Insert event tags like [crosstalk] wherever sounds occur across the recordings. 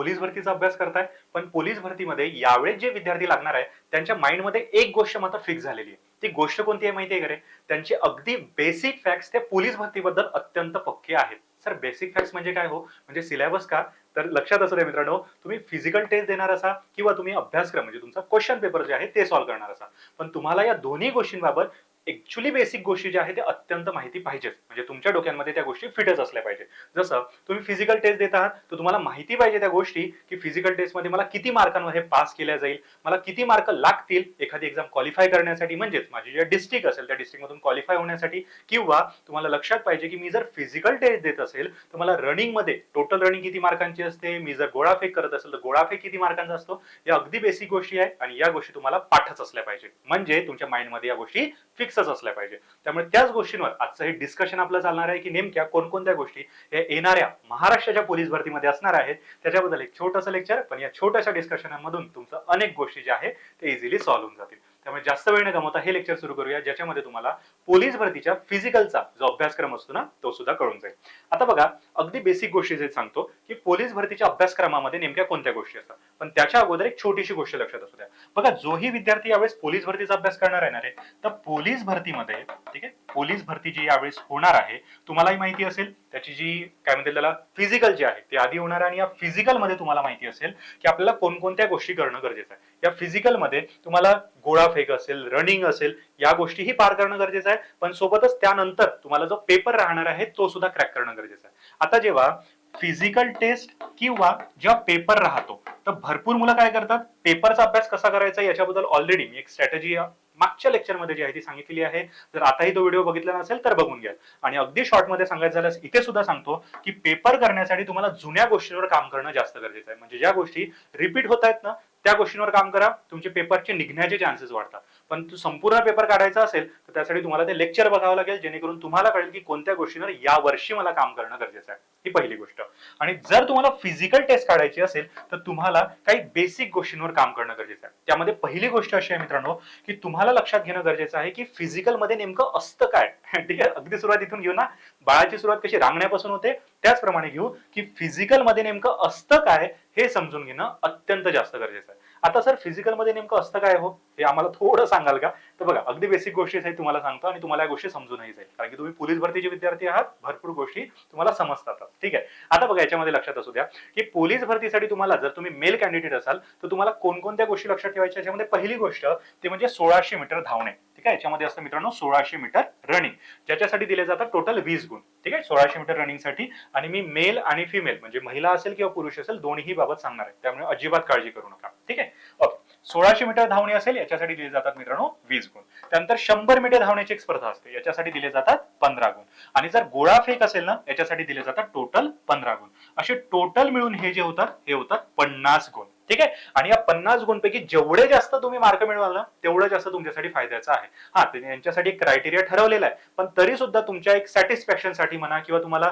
Police भरतीचा अभ्यास करताय पण पोलीस भरतीमध्ये यावेळेस जे विद्यार्थी लागणार आहे त्यांच्या माइंडमध्ये एक गोष्ट मात्र फिक्स झालेली आहे. ती गोष्ट कोणती आहे माहिती आहे का रे? त्यांचे अगदी बेसिक फॅक्ट्स त्या पोलीस भरतीबद्दल अत्यंत पक्के आहेत. सर बेसिक फॅक्ट्स म्हणजे काय हो? म्हणजे सिलेबस का? तर लक्षात असू द्या मित्रांनो तुम्ही फिजिकल टेस्ट देणार असा किंवा तुम्ही अभ्यासक्रम म्हणजे तुमचा क्वेश्चन पेपर जे आहे ते सॉल्व्ह करणार असा. पण तुम्हाला या दोन्ही गोष्टींबाबत ऍक्च्युली बेसिक गोष्टी ज्या आहेत त्या अत्यंत माहिती पाहिजेत. म्हणजे तुमच्या डोक्यांमध्ये त्या गोष्टी फिटच असल्या पाहिजे जसं तुम्ही फिजिकल टेस्ट देत आहात तर तुम्हाला माहिती पाहिजे त्या गोष्टी की फिजिकल टेस्टमध्ये मला किती मार्कांमध्ये पास केल्या जाईल मला किती मार्क लागतील एखादी एक्झाम क्वालिफाय करण्यासाठी म्हणजेच माझी जे डिस्ट्रिक्ट असेल त्या डिस्ट्रिक्टमधून क्वालिफाय होण्यासाठी किंवा तुम्हाला लक्षात पाहिजे की मी जर फिजिकल टेस्ट देत असेल तर मला रनिंगमध्ये टोटल रनिंग किती मार्कांची असते मी जर गोळाफेक करत असेल तर गोळाफेक किती मार्कांचा असतो या अगदी बेसिक गोष्टी आहे आणि या गोष्टी तुम्हाला पाठच असल्या पाहिजे म्हणजे तुमच्या माइंडमध्ये या गोष्टी फिक्स फिक्सच असल्या पाहिजे. त्यामुळे त्याच गोष्टींवर आजचं हे डिस्कशन आपलं चालणार आहे की नेमक्या कोणकोणत्या गोष्टी या येणाऱ्या महाराष्ट्राच्या पोलीस भरतीमध्ये असणार आहेत त्याच्याबद्दल एक छोटंसं लेक्चर पण या छोट्याशा डिस्कशनमधून तुमचं अनेक गोष्टी ज्या आहेत ते इझिली सॉल्व्ह होऊन जातील. त्यामुळे जास्त वेळ न गमवता हे लेक्चर सुरू करूया ज्याच्यामध्ये तुम्हाला पोलीस भरतीच्या फिजिकलचा जो अभ्यासक्रम असतो ना तो सुद्धा कळून जाईल. आता बघा अगदी बेसिक गोष्टी जे सांगतो की पोलीस भरतीच्या अभ्यासक्रमामध्ये नेमक्या कोणत्या गोष्टी असतात? पण त्याच्या अगोदर एक छोटीशी गोष्ट लक्षात असू द्या. बघा जोही विद्यार्थी यावेळेस पोलीस भरतीचा अभ्यास करणार आहे ना रे? तर पोलीस भरतीमध्ये ठीक आहे पोलीस भरती जी यावेळेस होणार आहे तुम्हालाही माहिती असेल त्याची जी काय म्हणते त्याला फिजिकल जी आहे ती आधी होणार आहे आणि या फिजिकलमध्ये तुम्हाला माहिती असेल की आपल्याला कोणकोणत्या गोष्टी करणं गरजेचं आहे. या फिजिकलमध्ये तुम्हाला गोळाफेक असेल रनिंग असेल या गोष्टीही पार करणं गरजेचं आहे. पण सोबतच त्यानंतर तुम्हाला जो पेपर राहणार आहे तो सुद्धा क्रॅक करणं गरजेचं आहे. आता जेव्हा फिजिकल टेस्ट किंवा जेव्हा पेपर राहतो तर भरपूर मुलं काय करतात? पेपरचा अभ्यास कसा करायचा याच्याबद्दल ऑलरेडी मी एक स्ट्रॅटेजी मागच्या लेक्चरमध्ये जी आहे ती सांगितलेली आहे. जर आताही तो व्हिडिओ बघितला नसेल तर बघून घ्या. आणि अगदी शॉर्टमध्ये सांगायचं झाल्यास इथे सुद्धा सांगतो की पेपर करण्यासाठी तुम्हाला जुन्या गोष्टींवर काम करणं जास्त गरजेचं आहे. म्हणजे ज्या गोष्टी रिपीट होत आहेत ना त्या गोष्टींवर काम करा. तुमचे पेपरचे निघण्याचे चान्सेस वाढतात. पण तू संपूर्ण पेपर काढायचा असेल तर त्यासाठी तुम्हाला ते लेक्चर बघावं लागेल जेणेकरून तुम्हाला कळेल की कोणत्या गोष्टीवर या वर्षी मला काम करणं गरजेचं आहे. ही पहिली गोष्ट. आणि जर तुम्हाला फिजिकल टेस्ट काढायची असेल तर तुम्हाला काही बेसिक गोष्टींवर काम करणं गरजेचं आहे. त्यामध्ये पहिली गोष्ट अशी आहे मित्रांनो की तुम्हाला लक्षात घेणं गरजेचं आहे की फिजिकलमध्ये नेमकं असतं काय. [laughs] ठीक आहे? अगदी सुरुवात इथून घेऊ ना. बाळाची सुरुवात कशी रांगण्यापासून होते त्याचप्रमाणे घेऊ की फिजिकलमध्ये नेमकं असतं काय हे समजून घेणं अत्यंत जास्त गरजेचं आहे. आता सर फिजिकलमध्ये नेमकं असतं काय हो? हे आम्हाला थोडं सांगाल का? तर बघा अगदी बेसिक गोष्टी आहेत तुम्हाला सांगतो आणि तुम्हाला या गोष्टी समजूनही जाईल. कारण की तुम्ही पोलीस भरतीचे विद्यार्थी आहात भरपूर गोष्टी तुम्हाला समजतात ठीक आहे? आता बघा याच्यामध्ये लक्षात असू द्या की पोलीस भरतीसाठी तुम्हाला जर तुम्ही मेल कॅन्डिडेट असाल तर तुम्हाला कोणकोणत्या गोष्टी लक्षात ठेवायच्या? याच्यामध्ये पहिली गोष्ट ती म्हणजे सोळाशे मीटर धावणे. ठीक आहे? याच्यामध्ये असतं मित्रांनो सोळाशे मीटर रनिंग ज्याच्यासाठी दिले जातात टोटल वीस गुण. ठीक आहे? सोळाशे मीटर रनिंगसाठी आणि मी मेल आणि फिमेल म्हणजे महिला असेल किंवा पुरुष असेल दोन्ही बाबत सांगणार आहे. त्यामुळे अजिबात काळजी करू नका. ठीक आहे? ओके सोळाशे मीटर धावणे असेल याच्यासाठी दिले जातात मित्रांनो वीस गुण. त्यानंतर शंभर मीटर धावण्याची एक स्पर्धा असते याच्यासाठी दिले जातात पंधरा गुण. आणि जर गोळा फेक असेल ना याच्यासाठी दिले जातात टोटल पंधरा गुण. असे टोटल मिळून हे जे होतात हे होतात पन्नास गुण. ठीक आहे? आणि या पन्नास गुणपैकी जेवढे जास्त तुम्ही मार्क मिळवाल ना तेवढं जास्त तुमच्यासाठी फायद्याचं आहे. हा यांच्यासाठी एक क्रायटेरिया ठरवलेला आहे पण तरी सुद्धा तुमच्या एक सॅटिस्फॅक्शनसाठी म्हणा किंवा तुम्हाला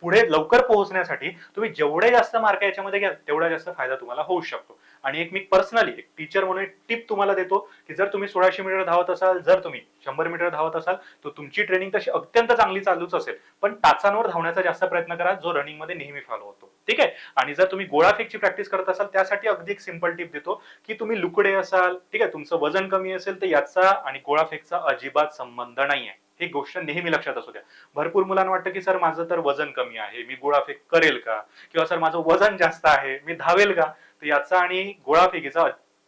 पुढे लवकर पोहोचण्यासाठी तुम्ही जेवढे जास्त मार्क याच्यामध्ये घ्याल तेवढा जास्त फायदा तुम्हाला होऊ शकतो. आणि एक मी पर्सनली एक टीचर म्हणून एक टिप तुम्हाला देतो की जर तुम्ही सोळाशे मीटर धावत असाल जर तुम्ही शंभर मीटर धावत असाल तर तुमची ट्रेनिंग तशी अत्यंत चांगली चालूच असेल. पण टाचांवर धावण्याचा जास्त प्रयत्न करा जो रनिंगमध्ये नेहमी फॉलो होतो. ठीक आहे? आणि जर तुम्ही गोळाफेकची प्रॅक्टिस करत असाल त्यासाठी अगदी एक सिंपल टिप देतो की तुम्ही लुकडे असाल ठीक आहे? तुमचं वजन कमी असेल तर याचा आणि गोळाफेकचा अजिबात संबंध नाही आहे ही गोष्ट नेहमी लक्षात असू द्या. भरपूर मुलांना वाटतं की सर माझं तर वजन कमी आहे मी गोळाफेक करेल का? किंवा सर माझं वजन जास्त आहे मी धावेल का? तर याचा आणि गोळाफेकीचा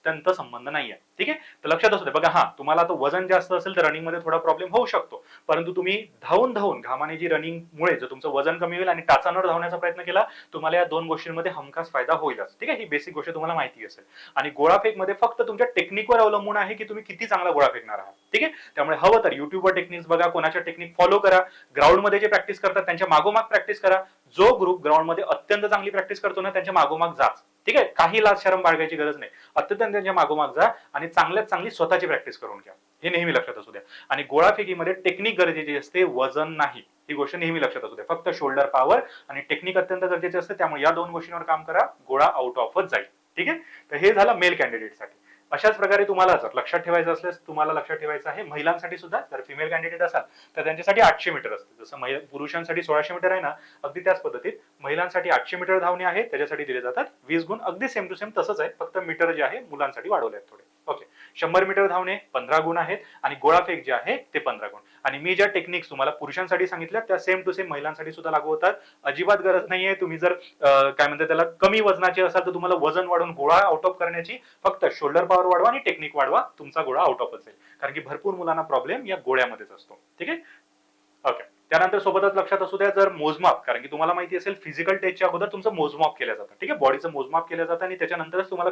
अत्यंत संबंध नाही आहे ठीक आहे? तर लक्षात असू दे. बघा हा तुम्हाला तो वजन जास्त असेल तर रनिंगमध्ये थोडा प्रॉब्लेम होऊ शकतो. परंतु तुम्ही धावून धावून घामाने जी रनिंग मुळे जर तुमचं वजन कमी होईल आणि टाचांवर धावण्याचा प्रयत्न केला तुम्हाला या दोन गोष्टींमध्ये हमखास फायदा होईलच. ठीक आहे? ही बेसिक गोष्ट तुम्हाला माहिती असेल. आणि गोळाफेकमध्ये फक्त तुमच्या टेक्निकवर अवलंबून आहे की तुम्ही किती चांगला गोळा फेकणार आहात. ठीक आहे? त्यामुळे हवं तर युट्यूबवर टेक्निक्स बघा कोणाच्या टेक्निक फॉलो करा. ग्राउंडमध्ये जे प्रॅक्टिस करतात त्यांच्या मागोमाग प्रॅक्टिस करा. जो ग्रुप ग्राउंडमध्ये अत्यंत चांगली प्रॅक्टिस करतो ना त्यांच्या मागोमाग जाच. ठीक आहे? काही लाज शरम बाळगायची गरज नाही. अत्यंत त्यांच्या मागोमाग जा आणि चांगल्यात चांगली स्वतःची प्रॅक्टिस करून घ्या. हे नेहमी लक्षात असू द्या. आणि गोळाफेकीमध्ये टेक्निक गरजेची असते वजन नाही. ही गोष्ट नेहमी लक्षात असू द्या. फक्त शोल्डर पॉवर आणि टेक्निक अत्यंत गरजेचे असते त्यामुळे या दोन गोष्टींवर काम करा. गोळा आउट ऑफच जाईल. ठीक आहे? तर हे झालं मेल कॅन्डिडेटसाठी अशाच प्रकारे तुम्हाला जर लक्षात ठेवायचं असल्यास तुम्हाला लक्षात ठेवायचं आहे महिलांसाठी सुद्धा जर फिमेल कॅन्डिडेट असाल तर त्यांच्यासाठी आठशे मीटर असते. जसं महिला पुरुषांसाठी सोळाशे मीटर आहे ना अगदी त्याच पद्धतीत महिलांसाठी आठशे मीटर धावणे आहे त्याच्यासाठी दिले जातात वीस गुण. अगदी सेम टू सेम तसंच आहे फक्त मीटर जे आहे मुलांसाठी वाढवले आहेत थोडे. ओके शंभर मीटर धावणे पंधरा गुण आहेत आणि गोळाफेक जे आहे ते पंधरा गुण. आणि मी ज्या टेक्निक्स तुम्हाला पुरुषांसाठी सांगितल्या त्या सेम टू सेम महिलांसाठी सुद्धा लागू होतात. अजिबात गरज नाहीये. तुम्ही जर काय म्हणतात त्याला कमी वजनाचे असाल तर तुम्हाला वजन वाढवून गोळा आउट ऑफ करण्याची फक्त शोल्डर पॉवर वाढवा आणि टेक्निक वाढवा. तुमचा गोळा आउट ऑफ असेल. कारण की भरपूर मुलांना प्रॉब्लेम या गोळ्यामध्येच असतो. ठीक आहे? ओके त्यानंतर सोबतच लक्षात असू द्या जर मोजमाप कारण की तुम्हाला माहिती असेल फिजिकल टेस्टच्या अगोदर तुमचं मोजमाप केलं जातं. ठीक आहे? बॉडीचं मोजमाप केलं जातं आणि त्याच्यानंतरच तुम्हाला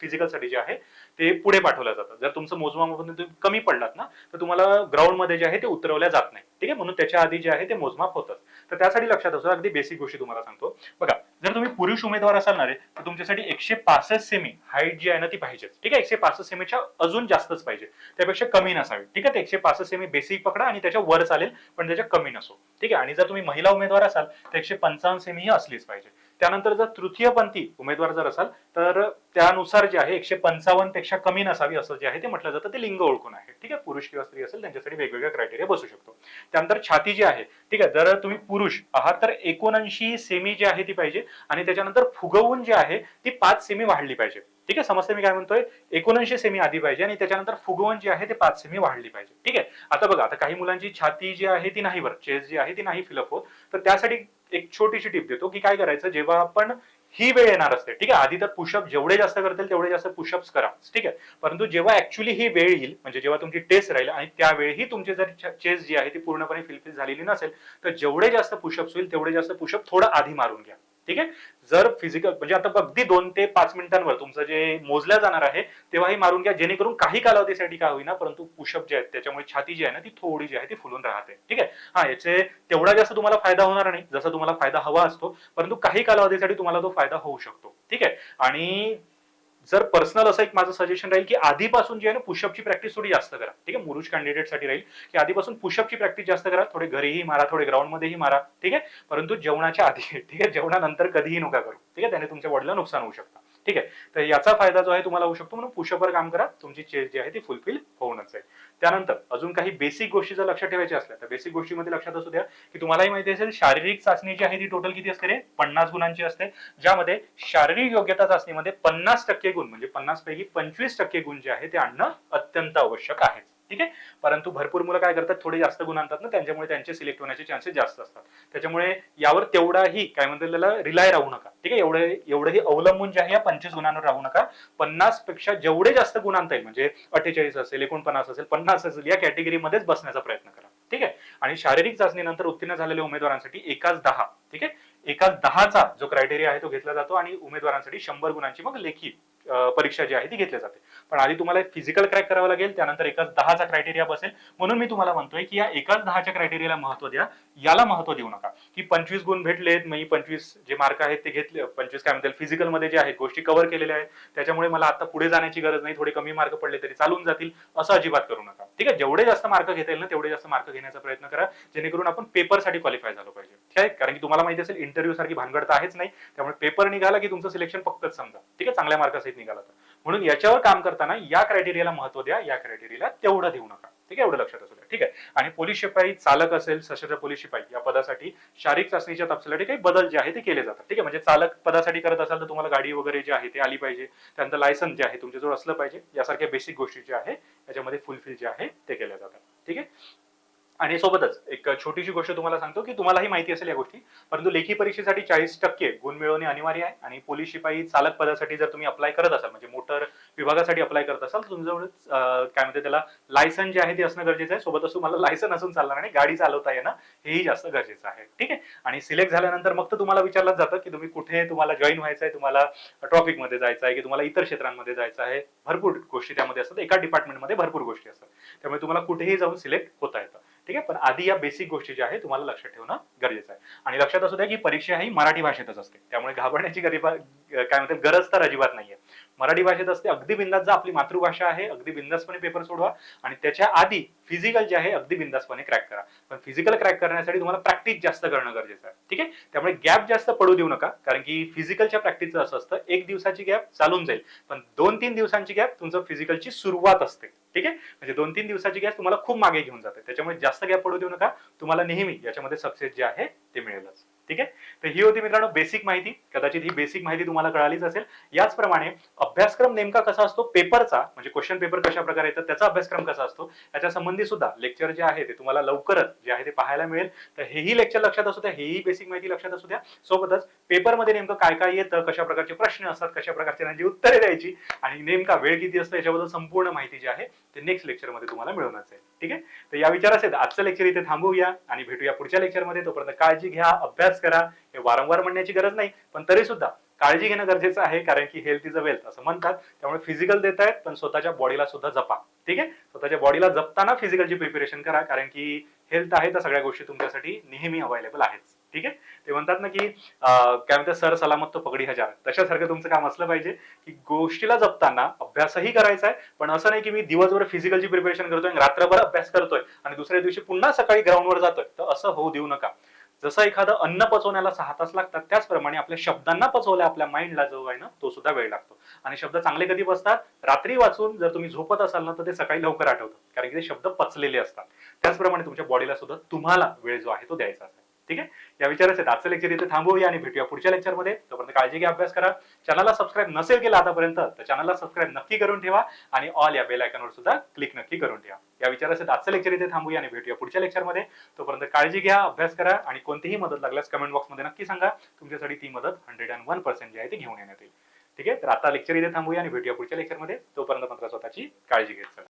फिजिकलसाठी जे आहे ते पुढे पाठवलं जातं. जर तुमचं मोजमापामध्ये तुम्ही कमी पडलात ना तर तुम्हाला ग्राउंडमध्ये जे आहे ते उतरवल्या जात नाही. ठीक आहे? म्हणून त्याच्या आधी जे आहे ते मोजमाप होतं. तर त्यासाठी लक्षात असू अगदी बेसिक गोष्टी तुम्हाला सांगतो. बघा जर तुम्ही पुरुष उमेदवार असाल ना रे तर तुमच्यासाठी एकशे पासष्ट सेमी हाईट जी आहे ना ती पाहिजे ठीक आहे? एकशे पासष्ट सेमीच्या अजून जास्तच पाहिजे. त्यापेक्षा कमी नसावी. ठीक आहे? ते एकशे पासष्ट सेमी बेसिक पकडा आणि त्याच्या वर चालेल पण त्याच्या कमी नसो. ठीक आहे? आणि जर तुम्ही महिला उमेदवार असाल तर एकशे पंचावन्न सेमी ही असलीच पाहिजे. त्यानंतर जर तृतीयपंथी उमेदवार जर असाल तर त्यानुसार जे आहे एकशे पंचावन्नपेक्षा कमी नसावी असं जे आहे ते म्हटलं जातं. ते लिंग ओळखून आहे. ठीक आहे? पुरुष किंवा स्त्री असेल त्यांच्यासाठी वेगवेगळ्या क्रायटेरिया बसू शकतो. त्यानंतर छाती जी आहे ठीक आहे? जर तुम्ही पुरुष आहात तर एकोणऐंशी सेमी जी आहे ती पाहिजे आणि त्याच्यानंतर फुगवून जी आहे ती पाच सेमी वाढली पाहिजे. ठीक आहे? समजते मी काय म्हणतोय? एकोणऐंशी सेमी आधी पाहिजे आणि त्याच्यानंतर फुगवण जी आहे ते पाच सेमी वाढली पाहिजे. ठीक आहे? आता बघा आता काही मुलांची छाती जी आहे ती नाही बरं. चेस जी आहे ती नाही फिलअप होत. तर त्यासाठी एक छोटीशी टिप देतो की काय करायचं जेव्हा आपण ही वेळ येणार असते ठीक आहे? आधी तर पुशअप जेवढे जास्त करतील तेवढे जास्त पुशअप्स करा ठीक आहे? परंतु जेव्हा ऍक्च्युली ही वेळ येईल म्हणजे जेव्हा तुमची टेस्ट राहील आणि त्यावेळी तुमची जर चेस जी आहे ती पूर्णपणे फिलफिल झालेली नसेल तर जेवढे जास्त पुशअप्स होईल तेवढे जास्त पुशअप थोडं आधी मारून घ्या. ठीक आहे? जर फिजिकल म्हणजे आता अगदी दोन ते पाच मिनिटांवर तुमचं जे मोजल्या जाणार आहे तेव्हाही मारून घ्या जेणेकरून काही कालावधीसाठी काय होईना परंतु पुशअप जे आहेत त्याच्यामुळे छाती जी आहे ना ती थोडी जी आहे ती फुलून राहते. ठीक आहे? हा याचे तेवढा जास्त तुम्हाला फायदा होणार नाही जसा तुम्हाला फायदा हवा असतो परंतु काही कालावधीसाठी तुम्हाला तो फायदा होऊ शकतो. ठीक आहे? आणि जर पर्सनल असं एक माझं सजेशन राहील की आधीपासून जे आहे ना पुशअपची प्रॅक्टिस थोडी जास्त करा. ठीक आहे? मुरुष कॅन्डिडेटसाठी राहील की आधीपासून पुशअपची प्रॅक्टिस जास्त करा. थोडे घरीही मारा थोडे ग्राउंडमध्येही मारा. ठीक आहे? परंतु जेवणाच्या आधी [laughs] ठीक आहे? जेवणानंतर कधीही नका करू. ठीक आहे? त्याने तुमच्या वडिला नुकसान होऊ शकतं. ठीक आहे? तर याचा फायदा जो आहे तुम्हाला होऊ शकतो म्हणून पुशअपवर काम करा. तुमची चेस जी आहे ती फुलफिल होऊनच जाईल. त्यानंतर अजून काही बेसिक गोष्टी जर लक्षात ठेवायच्या असल्या तर बेसिक गोष्टीमध्ये लक्षात असू द्या की तुम्हालाही माहिती असेल शारीरिक चाचणी जी आहे ती टोटल किती असते रे? पन्नास गुणांची असते. ज्यामध्ये शारीरिक योग्यता चाचणीमध्ये पन्नास टक्के गुण म्हणजे पन्नास पैकी पंचवीस टक्के गुण जे आहे ते आणणं अत्यंत आवश्यक आहे. ठीक आहे? परंतु भरपूर मुलं काय करतात? थोडे जास्त गुण आणतात ना त्यांच्यामुळे त्यांचे सिलेक्ट होण्याचे चान्सेस जास्त असतात. त्याच्यामुळे यावर तेवढाही काय म्हणतात त्याला रिलाय राहू नका. ठीक आहे? एवढे एवढंही अवलंबून जे आहे या पंचवीस गुणांवर राहू नका. पन्नासपेक्षा जेवढे जास्त गुण आणता येईल म्हणजे अठ्ठेचाळीस असेल एकोणपन्नास असेल पन्नास असेल या कॅटेगरीमध्येच बसण्याचा प्रयत्न करा. ठीक आहे? आणि शारीरिक चाचणीनंतर उत्तीर्ण झालेल्या उमेदवारांसाठी एकाच दहा. ठीक आहे? एकाच दहाचा जो क्रायटेरिया आहे तो घेतला जातो आणि उमेदवारांसाठी शंभर गुणांची मग लेखी. परीक्षा जी आहे ती घेतली जाते. पण आधी तुम्हाला फिजिकल क्रॅक करावं लागेल त्यानंतर एकाच दहाचा क्रायटेरिया बसेल. म्हणून मी तुम्हाला म्हणतोय की या एकाच दहाच्या क्रायटेरियाला महत्त्व द्या. याला महत्त्व देऊ नका. की पंचवीस गुण भेटलेत मी पंचवीस जे मार्क आहेत ते घेतले पंचवीस काय म्हणतील फिजिकलमध्ये जे आहेत गोष्टी कव्हर केलेल्या आहेत. त्याच्यामुळे मला आता पुढे जाण्याची गरज नाही थोडे कमी मार्क पडले तरी चालून जातील असं अजिबात करू नका. ठीक आहे? जेवढे जास्त मार्क घेता येईल ना तेवढे जास्त मार्क घेण्याचा प्रयत्न करा जेणेकरून आपण पेपरसाठी क्वालिफाय झालो पाहिजे. ठीक आहे? कारण की तुम्हाला माहिती असेल इंटरव्ह्यू सारखी भानगड तर आहेच नाही. त्यामुळे पेपर निघाला की तुमचं सिलेक्शन फक्तच समजा. ठीक आहे? चांगल्या मार्कासहित निघाला तर. म्हणून याच्यावर काम करताना या क्रायटेरियाला महत्त्व द्या या क्रायटेरियाला तेवढं देऊ नका. ठीक आहे? एवढं लक्षात असू द्या. ठीक आहे? आणि पोलीस शिपाई चालक असेल सशस्त्र पोलीस शिपाई या पदासाठी शारीरिक चाचणीच्या तपशिलासाठी काही बदल जे आहे ते केले जातात. ठीक आहे? म्हणजे चालक पदासाठी करत असाल तर तुम्हाला गाडी वगैरे जी आहे ते आली पाहिजे. त्यानंतर लायसन्स जे आहे तुमच्याजवळ असलं पाहिजे यासारख्या बेसिक गोष्टी ज्या आहे याच्यामध्ये फुलफिल जे आहे ते केल्या जातात. ठीक आहे? आणि सोबतच एक छोटीशी गोष्ट तुम्हाला सांगतो की तुम्हालाही माहिती असेल या गोष्टी. परंतु लेखी परीक्षेसाठी चाळीस टक्के गुण मिळवणे अनिवार्य आहे आणि पोलीस शिपाई चालक पदासाठी जर तुम्ही अप्लाय करत असाल म्हणजे मोटर विभागासाठी अप्लाय करत असाल तर तुमच्याजवळ काय म्हणते त्याला लायसन जे आहे ते असणं गरजेचं आहे. सोबतच तुम्हाला लायसन असून चालणार आणि गाडी चालवता येणं हेही जास्त गरजेचं आहे. ठीक आहे? आणि सिलेक्ट झाल्यानंतर मग तर तुम्हाला विचारलं जातं की तुम्ही कुठे तुम्हाला जॉईन व्हायचं आहे तुम्हाला ट्रॉफिकमध्ये जायचं आहे की तुम्हाला इतर क्षेत्रांमध्ये जायचं आहे. भरपूर गोष्टी त्यामध्ये असतात. एका डिपार्टमेंटमध्ये भरपूर गोष्टी असतात. त्यामुळे तुम्हाला कुठेही जाऊन सिलेक्ट होता ठीक आहे? पण आधी या बेसिक गोष्टी ज्या आहे तुम्हाला लक्षात ठेवणं गरजेचं आहे. आणि लक्षात असू द्या की परीक्षा ही मराठी भाषेतच असते. त्यामुळे घाबरण्याची गरीबा काय म्हणतात गरज तर अजिबात नाहीये. मराठी भाषेत असते अगदी बिंदास जा आपली मातृभाषा आहे अगदी बिंदासपणे पेपर सोडवा आणि त्याच्या आधी फिजिकल जे आहे अगदी बिंदासपणे क्रॅक करा. पण फिजिकल क्रॅक करण्यासाठी तुम्हाला प्रॅक्टिस जास्त करणं गरजेचं आहे ठीक आहे? त्यामुळे गॅप जास्त पडू देऊ नका कारण की फिजिकलच्या प्रॅक्टिसचं असं असतं एक दिवसाची गॅप चालून जाईल पण दोन तीन दिवसांची गॅप तुमचं फिजिकलची सुरुवात असते ठीक आहे? म्हणजे दोन तीन दिवसाची गॅप तुम्हाला खूप मागे घेऊन जाते त्याच्यामुळे जास्त गॅप पडू देऊ नका तुम्हाला नेहमी याच्यामध्ये सक्सेस जे आहे ते मिळेलच. ठीक आहे? तर ही होती मित्रांनो बेसिक माहिती. कदाचित ही बेसिक माहिती तुम्हाला कळालीच असेल. याचप्रमाणे अभ्यासक्रम नेमका कसा असतो? पेपरचा म्हणजे क्वेश्चन पेपर कशा प्रकारे येतात त्याचा अभ्यासक्रम कसा असतो? याच्या संबंधी सुद्धा लेक्चर जे आहे ते तुम्हाला लवकरच जे आहे ते पाहायला मिळेल. तर हेही लेक्चर लक्षात असू द्या हेही बेसिक माहिती लक्षात असू द्या. सोबतच पेपरमध्ये नेमकं काय काय येतं कशा प्रकारचे प्रश्न असतात कशा प्रकारचे त्यांची उत्तरे द्यायची आणि नेमका वेळ किती असतो याच्याबद्दल संपूर्ण माहिती जी आहे ते नेक्स्ट लेक्चरमध्ये तुम्हाला मिळवणार आहे ठीक आहे? तर या विचार असेल आजचं लेक्चर इथे थांबवूया आणि भेटूया पुढच्या लेक्चरमध्ये तोपर्यंत काळजी घ्या अभ्यास करा. हे वारंवार म्हणण्याची गरज नाही. पण तरी सुद्धा काळजी घेणं गरजेचं आहे कारण की हेल्थ इज अ वेल्थ असं म्हणतात. त्यामुळे फिजिकल देत आहेत पण स्वतःच्या बॉडीला सुद्धा जपा. ठीक आहे? स्वतःच्या बॉडीला जपताना फिजिकलची प्रिपरेशन करा कारण की हेल्थ आहे तर सगळ्या गोष्टी तुमच्यासाठी नेहमी अवेलेबल आहेत. ठीक आहे? ते म्हणतात ना की काय म्हणतात सर सलामत तो पगडी हजार. तशासारखं तुमचं काम असलं पाहिजे की गोष्टीला जपताना अभ्यासही करायचा आहे पण असं नाही की मी दिवसभर फिजिकलची प्रिपरेशन करतोय आणि रात्रभर अभ्यास करतोय आणि दुसऱ्या दिवशी पुन्हा सकाळी ग्राउंडवर जातोय तर असं होऊ देऊ नका. जसं एखादं अन्न पचवण्याला सहा तास लागतात त्याचप्रमाणे आपल्या शब्दांना पचवल्या आपल्या माइंडला जो आहे ना तो सुद्धा वेळ लागतो. आणि शब्द चांगले कधी बसतात? रात्री वाचून जर तुम्ही झोपत असाल ना तर ते सकाळी लवकर आठवतात कारण की ते शब्द पचलेले असतात. त्याचप्रमाणे तुमच्या बॉडीला सुद्धा तुम्हाला वेळ जो आहे तो द्यायचा असतो ठीक आहे? या विचाराचे आजचं लेक्चर इथे थांबवूया आणि भेटूया पुढच्या लेक्चरमध्ये तोपर्यंत काळजी घ्या अभ्यास करा. चॅनलला सबस्क्राईब नसेल केलं आतापर्यंत तर चॅनलला सबस्क्राईब नक्की करून ठेवा आणि ऑल या बेल आयकॉनवर सुद्धा क्लिक नक्की करून ठेवा. या विचाराचे आजचं लेक्चर इथे थांबूया आणि भेटूया पुढच्या लेक्चरमध्ये तोपर्यंत काळजी घ्या अभ्यास करा आणि कोणतीही मदत लागल्यास कमेंट बॉक्समध्ये नक्की सांगा. तुमच्यासाठी ती मदत हंड्रेड अँड वन पर्सेंट जी आहे ती घेऊन येण्यात येईल. ठीक आहे? तर आता लेक्चर इथे थांबूया आणि भेटूया पुढच्या लेक्चरमध्ये तोपर्यंत मात्र स्वतःची काळजी घेत चला.